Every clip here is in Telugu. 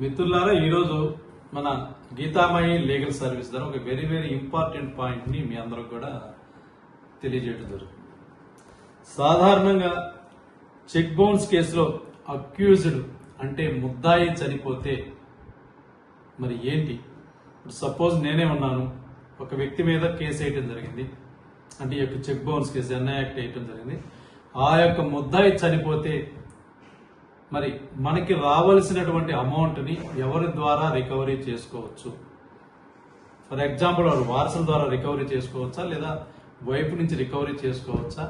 మిత్రులారా ఈరోజు మన గీతామయి లీగల్ సర్వీస్ ద్వారా ఒక వెరీ వెరీ ఇంపార్టెంట్ పాయింట్ని మీ అందరూ కూడా తెలియజేయడం జరుగుతుంది. సాధారణంగా చెక్ బౌన్స్ కేసులో అక్యూజ్డ్ అంటే ముద్దాయి చనిపోతే మరి ఏంటి? ఇప్పుడు సపోజ్ నేనే ఉన్నాను ఒక వ్యక్తి మీద కేసు వేయటం జరిగింది అంటే ఈ యొక్క check bounce case NI act వేయటం జరిగింది. ఆ యొక్క ముద్దాయి చనిపోతే మరి మనకి రావలసినటువంటి అమౌంట్ని ఎవరి ద్వారా రికవరీ చేసుకోవచ్చు? ఫర్ ఎగ్జాంపుల్ వాడు వారసుల ద్వారా రికవరీ చేసుకోవచ్చా? లేదా వైపు నుంచి రికవరీ చేసుకోవచ్చా?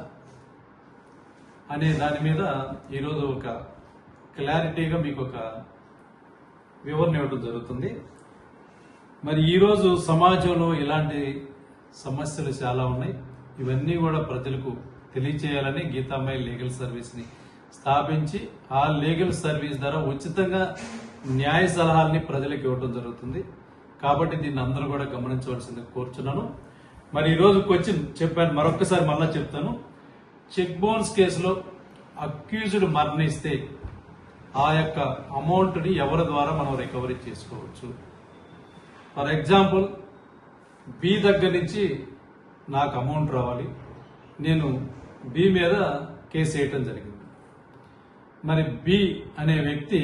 అనే దాని మీద ఈరోజు ఒక క్లారిటీగా మీకు ఒక వివరణ ఇవ్వడం జరుగుతుంది. మరి ఈరోజు సమాజంలో ఇలాంటి సమస్యలు చాలా ఉన్నాయి. ఇవన్నీ కూడా ప్రజలకు తెలియచేయాలని గీతామయ లీగల్ సర్వీస్ని స్థాపించి ఆ లీగల్ సర్వీస్ ద్వారా ఉచితంగా న్యాయ సలహాలని ప్రజలకు ఇవ్వడం జరుగుతుంది. కాబట్టి దీన్ని అందరూ కూడా గమనించవలసింది కోరుచున్నాను. మరి ఈరోజు క్వశ్చన్ చెప్పాను. మరొకసారి మళ్ళా చెప్తాను. చెక్ బౌన్స్ కేసులో అక్యూజ్డ్ మరణిస్తే ఆ యొక్క అమౌంట్ని ఎవరి ద్వారా మనం రికవరీ చేసుకోవచ్చు? ఫర్ ఎగ్జాంపుల్ బి దగ్గర నుంచి నాకు అమౌంట్ రావాలి. నేను బి మీద కేసు వేయటం జరిగింది. మరి బి అనే వ్యక్తి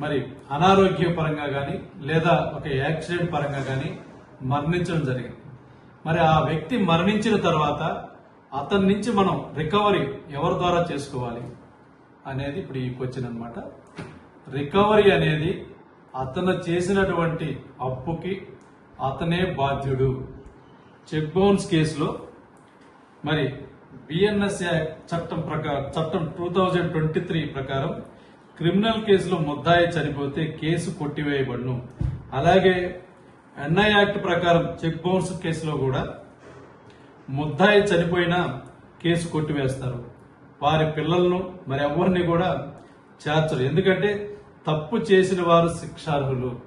మరి అనారోగ్య పరంగా కానీ లేదా ఒక యాక్సిడెంట్ పరంగా కానీ మరణించడం జరిగింది. మరి ఆ వ్యక్తి మరణించిన తర్వాత అతని నుంచి మనం రికవరీ ఎవరి ద్వారా చేసుకోవాలి అనేది ఇప్పుడు ఈ క్వశ్చన్ అనమాట రికవరీ అనేది అతను చేసినటువంటి అప్పుకి అతనే బాధ్యుడు. చెక్ బౌన్స్ కేసులో మరి బిఎన్ఎస్ చట్టం ప్రకారం చట్టం టూ థౌజండ్ ట్వంటీ త్రీ ప్రకారం క్రిమినల్ కేసులో ముద్దాయి చనిపోతే కేసు కొట్టివేయబడును. అలాగే ఎన్ఐ యాక్ట్ ప్రకారం చెక్ బౌన్స్ కేసులో కూడా ముద్దాయి చనిపోయినా కేసు కొట్టివేస్తారు. వారి పిల్లలను మరి ఎవరిని కూడా చేర్చరు. ఎందుకంటే తప్పు చేసిన వారు శిక్షార్హులు.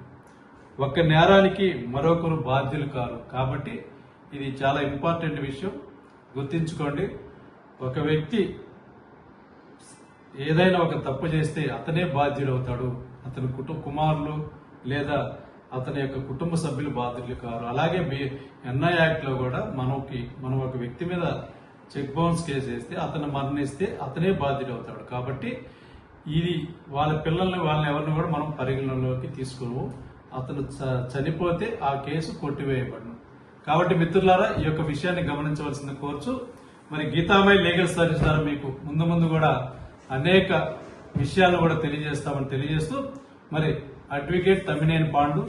ఒక నేరానికి మరొకరు బాధ్యులు కారు. కాబట్టి ఇది చాలా ఇంపార్టెంట్ విషయం. గుర్తించుకోండి. ఒక వ్యక్తి ఏదైనా ఒక తప్పు చేస్తే అతనే బాధ్యుడు అవుతాడు అతని కుటుంబ కుమారులు లేదా అతని యొక్క కుటుంబ సభ్యులు బాధ్యులు కారు. అలాగే బి- ఎన్ఐ యాక్ట్లో కూడా మనకి మనం ఒక వ్యక్తి మీద చెక్ బౌన్స్ కేసు వేస్తే అతను మరణిస్తే అతనే బాధ్యుడు అవుతాడు కాబట్టి ఇది వాళ్ళ పిల్లల్ని వాళ్ళని ఎవరిని కూడా మనం పరిగణనలోకి తీసుకోము. అతను చ- చనిపోతే ఆ కేసు కొట్టివేయబడును. కాబట్టి మిత్రులారా ఈ యొక్క విషయాన్ని గమనించవలసింది కోర్చు మరి గీతామయ లీగల్ సర్వీస్ ద్వారా మీకు ముందు ముందు కూడా అనేక విషయాలు కూడా తెలియజేస్తామని తెలియజేస్తూ మరి advocate Thammineni Pandu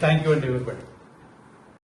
thank you అండి ఎవరిబడి